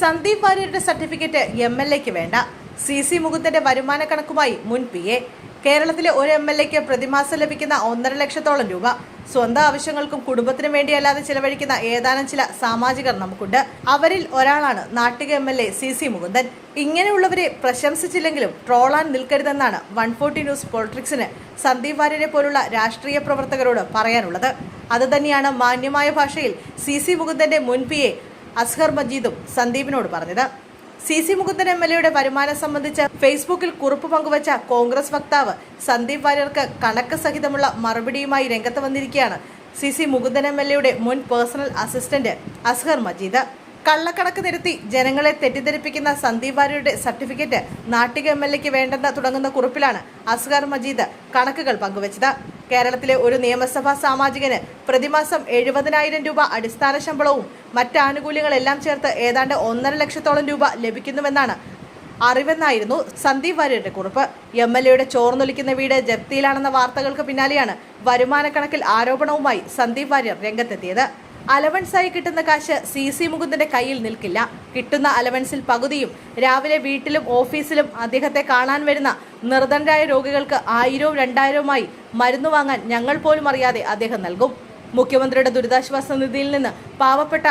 സന്ദീപ് വാര്യരുടെ certificate M L എക്ക് വേണ്ട. സി സി മുകുന്ദന്റെ വരുമാന കണക്കുമായി മുൻ പി എ കേരളത്തിലെ ഒരു എം എൽ എക്ക് പ്രതിമാസം ലഭിക്കുന്ന ഒന്നര ലക്ഷത്തോളം രൂപ. സ്വന്തം ആവശ്യങ്ങൾക്കും കുടുംബത്തിനും വേണ്ടിയല്ലാതെ ചിലവഴിക്കുന്ന ഏതാനും ചില സാമാജികർ നമുക്കുണ്ട്. അവരിൽ ഒരാളാണ് Nattika M L A C C Mukundan. ഇങ്ങനെയുള്ളവരെ പ്രശംസിച്ചില്ലെങ്കിലും ട്രോളാൻ നിൽക്കരുതെന്നാണ് വൺ ഫോർട്ടി ന്യൂസ് പോളിറ്റിക്സിന് സന്ദീപ് വാര്യരെ പോലുള്ള രാഷ്ട്രീയ പ്രവർത്തകരോട് പറയാനുള്ളത്. അതുതന്നെയാണ് മാന്യമായ ഭാഷയിൽ സി സി മുകുന്ദന്റെ മുൻ പി എ അസ്ഹർ മജീദും സന്ദീപിനോട് പറഞ്ഞത്. C C Mukundan M L എയുടെ വരുമാനം സംബന്ധിച്ച് ഫേസ്ബുക്കിൽ കുറിപ്പ് പങ്കുവച്ച കോൺഗ്രസ് വക്താവ് സന്ദീപ് വാര്യർക്ക് കണക്ക് സഹിതമുള്ള മറുപടിയുമായി രംഗത്ത് വന്നിരിക്കുകയാണ് C C Mukundan M L എയുടെ മുൻ പേഴ്സണൽ അസിസ്റ്റന്റ് അസ്ഹർ മജീദ്. കള്ളക്കണക്ക് നിരത്തി ജനങ്ങളെ തെറ്റിദ്ധരിപ്പിക്കുന്ന സന്ദീപ് വാര്യരുടെ സർട്ടിഫിക്കറ്റ് നാട്ടിക എം എൽ എക്ക് വേണ്ടെന്ന് തുടങ്ങുന്ന കുറിപ്പിലാണ് അസ്ഹർ മജീദ് കണക്കുകൾ പങ്കുവച്ചത്. കേരളത്തിലെ ഒരു നിയമസഭാ സാമാജികന് പ്രതിമാസം എഴുപതിനായിരം രൂപ അടിസ്ഥാന ശമ്പളവും മറ്റ് ആനുകൂല്യങ്ങളെല്ലാം ചേർത്ത് ഏതാണ്ട് ഒന്നര ലക്ഷത്തോളം രൂപ ലഭിക്കുന്നുവെന്നാണ് അറിവെന്നായിരുന്നു സന്ദീപ് വാര്യരുടെ കുറിപ്പ്. എം എൽ എയുടെ ചോർന്നൊലിക്കുന്ന വീട് ജപ്തിയിലാണെന്ന വാർത്തകൾക്ക് പിന്നാലെയാണ് വരുമാന കണക്കിൽ ആരോപണവുമായി സന്ദീപ് വാര്യർ രംഗത്തെത്തിയത്. അലവൻസായി കിട്ടുന്ന കാശ് സി സി മുകുന്ദന്റെ കയ്യിൽ നിൽക്കില്ല. കിട്ടുന്ന അലവൻസിൽ പകുതിയും രാവിലെ വീട്ടിലും ഓഫീസിലും അദ്ദേഹത്തെ കാണാൻ വരുന്ന നിർദ്ധനരായ രോഗികൾക്ക് ആയിരവും രണ്ടായിരവുമായി മരുന്ന് വാങ്ങാൻ ഞങ്ങൾ പോലും അറിയാതെ അദ്ദേഹം നൽകും. മുഖ്യമന്ത്രിയുടെ ദുരിതാശ്വാസ നിധിയിൽ നിന്ന് പാവപ്പെട്ട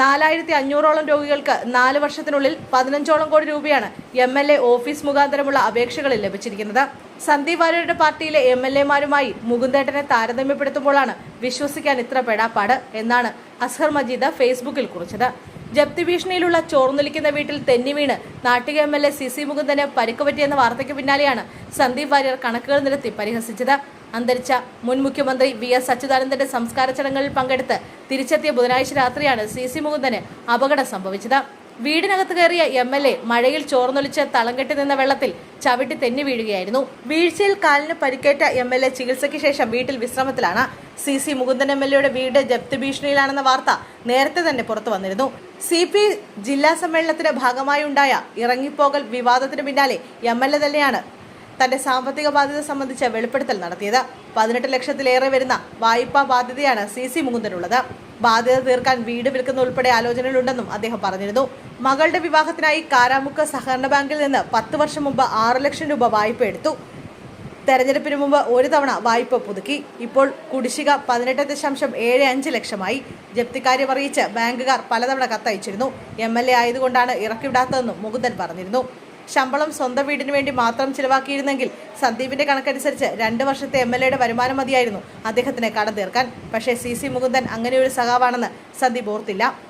നാലായിരത്തി അഞ്ഞൂറോളം രോഗികൾക്ക് നാല് വർഷത്തിനുള്ളിൽ പതിനഞ്ചോളം കോടി രൂപയാണ് എം എൽ എ ഓഫീസ് മുഖാന്തരമുള്ള അപേക്ഷകളിൽ ലഭിച്ചിരിക്കുന്നത്. സന്ദീപ് വാര്യരുടെ പാർട്ടിയിലെ എം എൽ എമാരുമായി മുകുന്ദേട്ടനെ താരതമ്യപ്പെടുത്തുമ്പോഴാണ് വിശ്വസിക്കാൻ ഇത്ര പെടാപ്പാട് എന്നാണ് അസ്ഹർ മജീദ് ഫേസ്ബുക്കിൽ കുറിച്ചത്. ജപ്തി ഭീഷണിയിലുള്ള ചോർന്നൊലിക്കുന്ന വീട്ടിൽ തെന്നി വീണ് Nattika M L A C C Mukundan പരിക്ക് പറ്റിയെന്ന വാർത്തയ്ക്ക് പിന്നാലെയാണ് സന്ദീപ് വാര്യർ കണക്കുകൾ നിരത്തി പരിഹസിച്ചത്. അന്തരിച്ച മുൻ മുഖ്യമന്ത്രി വി എസ് അച്യുതാനന്ദന്റെ സംസ്കാര ചടങ്ങുകളിൽ പങ്കെടുത്ത് തിരിച്ചെത്തിയ ബുധനാഴ്ച രാത്രിയാണ് സി സി മുകുന്ദന് അപകടം സംഭവിച്ചത്. വീടിനകത്ത് കയറിയ എം എൽ എ മഴയിൽ ചോർന്നൊലിച്ച് തളംകെട്ടി നിന്ന വെള്ളത്തിൽ ചവിട്ടി തെന്നി വീഴുകയായിരുന്നു. വീഴ്ചയിൽ കാലിന് പരിക്കേറ്റ എം എൽ എ ചികിത്സയ്ക്ക് ശേഷം വീട്ടിൽ വിശ്രമത്തിലാണ്. C C Mukundan M L എയുടെ വീട് ജപ്തി ഭീഷണിയിലാണെന്ന വാർത്ത നേരത്തെ തന്നെ പുറത്തു വന്നിരുന്നു. സി പി ജില്ലാ സമ്മേളനത്തിന്റെ ഭാഗമായി ഉണ്ടായ ഇറങ്ങിപ്പോകൽ വിവാദത്തിന് പിന്നാലെ എം എൽ എ തന്നെയാണ് തന്റെ സാമ്പത്തിക ബാധ്യത സംബന്ധിച്ച് വെളിപ്പെടുത്തൽ നടത്തിയത്. പതിനെട്ട് ലക്ഷത്തിലേറെ വരുന്ന വായ്പാ ബാധ്യതയാണ് സി സി മുകുന്ദനുള്ളത്. ബാധ്യത തീർക്കാൻ വീട് വിൽക്കുന്ന ഉൾപ്പെടെ ആലോചനകളുണ്ടെന്നും അദ്ദേഹം പറഞ്ഞിരുന്നു. മകളുടെ വിവാഹത്തിനായി കാരാമുക്ക് സഹകരണ ബാങ്കിൽ നിന്ന് പത്ത് വർഷം മുമ്പ് ആറ് ലക്ഷം രൂപ വായ്പ എടുത്തു. തെരഞ്ഞെടുപ്പിന് മുമ്പ് ഒരു തവണ വായ്പ പുതുക്കി. ഇപ്പോൾ കുടിശ്ശിക പതിനെട്ട് ദശാംശം ഏഴ് അഞ്ച് ലക്ഷമായി. ജപ്തിക്കാര്യം അറിയിച്ച് ബാങ്കുകാർ പലതവണ കത്തയച്ചിരുന്നു. എം എൽ എ ആയതുകൊണ്ടാണ് ഇറക്കിവിടാത്തതെന്നും മുകുന്ദൻ പറഞ്ഞിരുന്നു. ശമ്പളം സ്വന്തം വീടിന് വേണ്ടി മാത്രം ചിലവാക്കിയിരുന്നെങ്കിൽ സന്ദീപിന്റെ കണക്കനുസരിച്ച് രണ്ട് വർഷത്തെ എം എൽ എയുടെ വരുമാനം മതിയായിരുന്നു. അദ്ദേഹത്തിന് കടം തീർക്കാൻ. പക്ഷേ സി സി മുകുന്ദൻ അങ്ങനെയൊരു സഖാവാണെന്ന് സന്ദീപ് ഓർത്തില്ല.